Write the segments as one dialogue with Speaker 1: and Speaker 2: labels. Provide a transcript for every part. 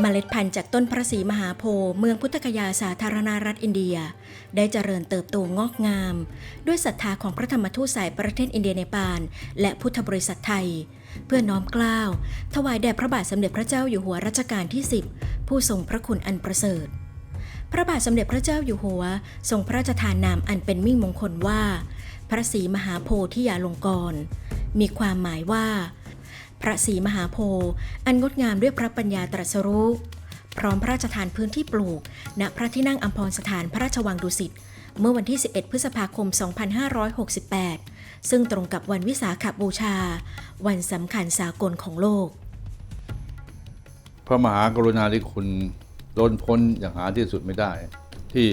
Speaker 1: เมล็ดพันธุ์จากต้นพระศรีมหาโพธิ์เมืองพุทธคยาสาธารณรัฐอินเดีย ได้เจริญเติบโตงอกงาม ด้วยศรัทธาของพระธรรมทูตสายประเทศอินเดียเนปาลและพุทธบริษัทไทย เพื่อน้อมกล้าว ถวายแด่พระบาทสมเด็จพระเจ้าอยู่หัวรัชกาลที่ 10 ผู้ทรงพระคุณอันประเสริฐ พระบาทสมเด็จพระเจ้าอยู่หัว ทรงพระราชทานนามอันเป็นมิ่งมงคลว่า พระศรีมหาโพธิยาลงกร มีความหมายว่า พระศรีมหาโพธิ์อันงดงามด้วยพระปัญญาตรัสรู้พร้อมพระราชทานพื้นที่ปลูก ณพระที่นั่งอัมพรสถานพระราชวังดุสิตเมื่อวันที่ 11 พฤษภาคม 2568 ซึ่งตรงกับวันวิสาขบูชา วันสำคัญสากลของโลก
Speaker 2: พระมหากรุณาธิคุณล้นพ้นอย่างหาที่สุดไม่ได้ ที่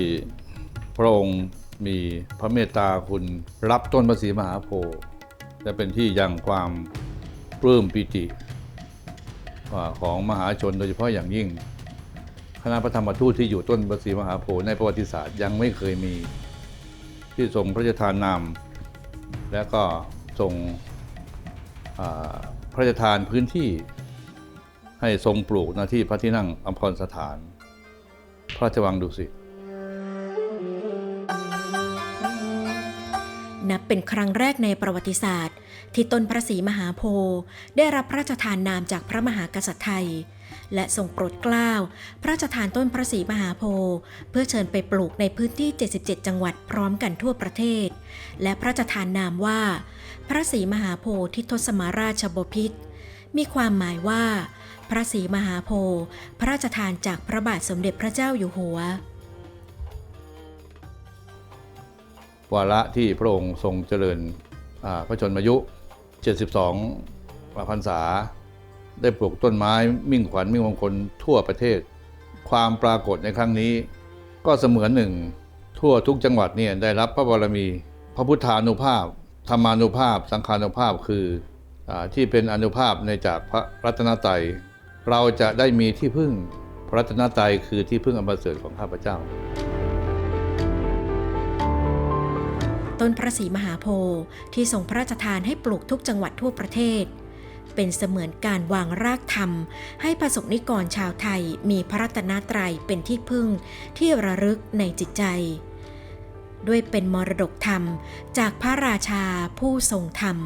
Speaker 2: พระองค์มีพระเมตตาคุณรับต้นพระศรีมหาโพธิ์และเป็นที่ยังความ ปลื้มปิติของมหาชนโดยเฉพาะอย่างยิ่ง คณะพระธรรมทูตที่อยู่ต้นพระศรีมหาโพธิ์ในประวัติศาสตร์ยังไม่เคยมี ที่ทรงพระราชทานนามและก็ทรงพระราชทานพื้นที่ให้ทรงปลูกหน้าที่พระที่นั่งอัมพรสถาน พระราชวังดุสิต
Speaker 1: นับเป็นครั้งแรกในประวัติศาสตร์ ที่ต้นพระศรีมหาโพธิ์ได้รับพระราชทานนามจากพระมหากษัตริย์ไทย และทรงโปรดเกล้าพระราชทานต้นพระศรีมหาโพธิ์เพื่อเชิญไปปลูกในพื้นที่ 77 จังหวัดพร้อมกันทั่วประเทศ และพระราชทานนามว่า พระศรีมหาโพธิทศมาราชบพิตรมีความหมายว่า พระศรีมหาโพธิ์พระราชทานจากพระบาทสมเด็จพระเจ้าอยู่หัว
Speaker 2: วาระที่พระองค์ทรงเจริญพระชนมายุ 72พรรษา ได้ปลูกต้นไม้มิ่งขวัญมิ่งมงคลทั่วประเทศ ความปรากฏในครั้งนี้ ก็เสมือนหนึ่ง ทั่วทุกจังหวัดเนี่ยได้รับพระบารมี พระพุทธานุภาพ ธรรมานุภาพ สังฆานุภาพคืออที่เป็นอนุภาพในจากพระรัตนตรัยเราจะได้มีที่พึ่งพระรัตนตรัยคือที่พึ่งอันประเสริฐของข้าพเจ้า
Speaker 1: ต้นพระศรีมหาโพธิ์ที่ทรงพระราชทานให้ปลูกทุกจังหวัดทั่วประเทศ เป็นเสมือนการวางรากธรรม ให้ประสบนิกรชาวไทยมีพระรัตนตรัยเป็นที่พึ่งที่ระลึกในจิตใจ ด้วยเป็นมรดกธรรมจากพระราชาผู้ทรงธรรม